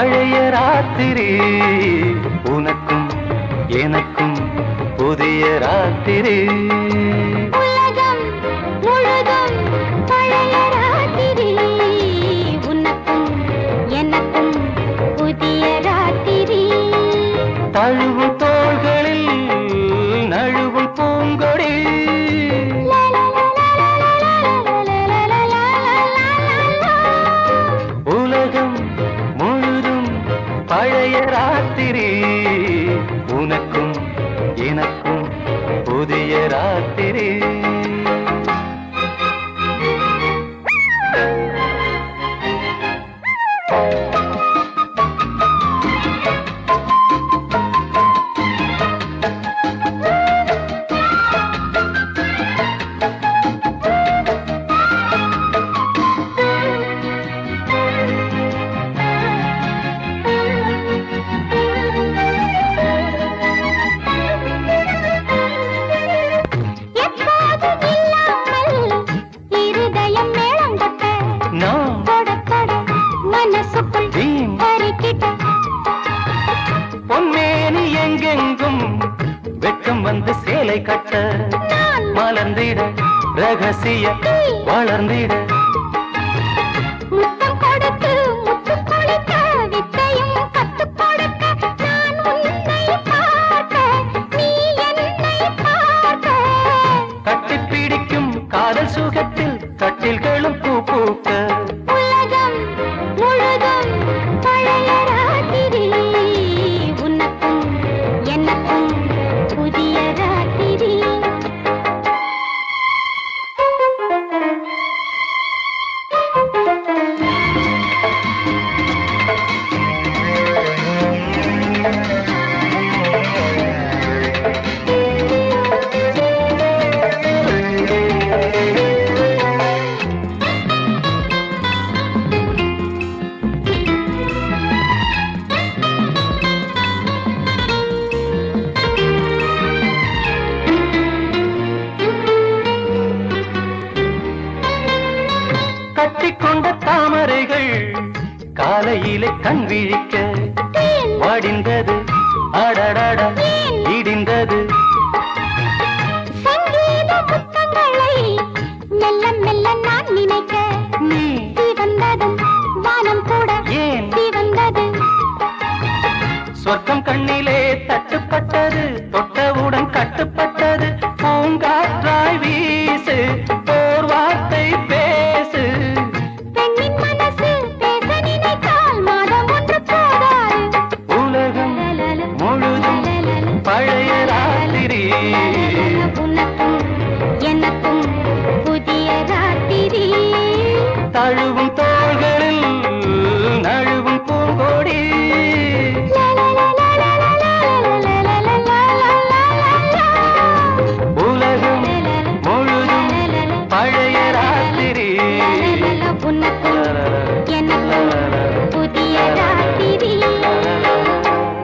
பழைய ராத்திரி. உனக்கும் எனக்கும் புதிய ராத்திரி. உலகம் முழுதும் பழைய ராத்திரி. உனக்கும் எனக்கும் புதிய ராத்திரி. தழுவும் தோள்களில் எனக்கும் புதிய ராத்திரி வந்து சேலை கட்ட மலர்ந்திட ரகசிய வளர்ந்திட. கட்டிக்கொண்ட தாமரைகள் காலையிலே கண் விழிக்க வாடிந்தது. அடடட இடிந்தது. மெல்ல மெல்ல நான் நினைக்க நீ சிவந்ததும் வானம் கூட ஏன்? சிவந்தது சொர்க்கம் கண்ணிலே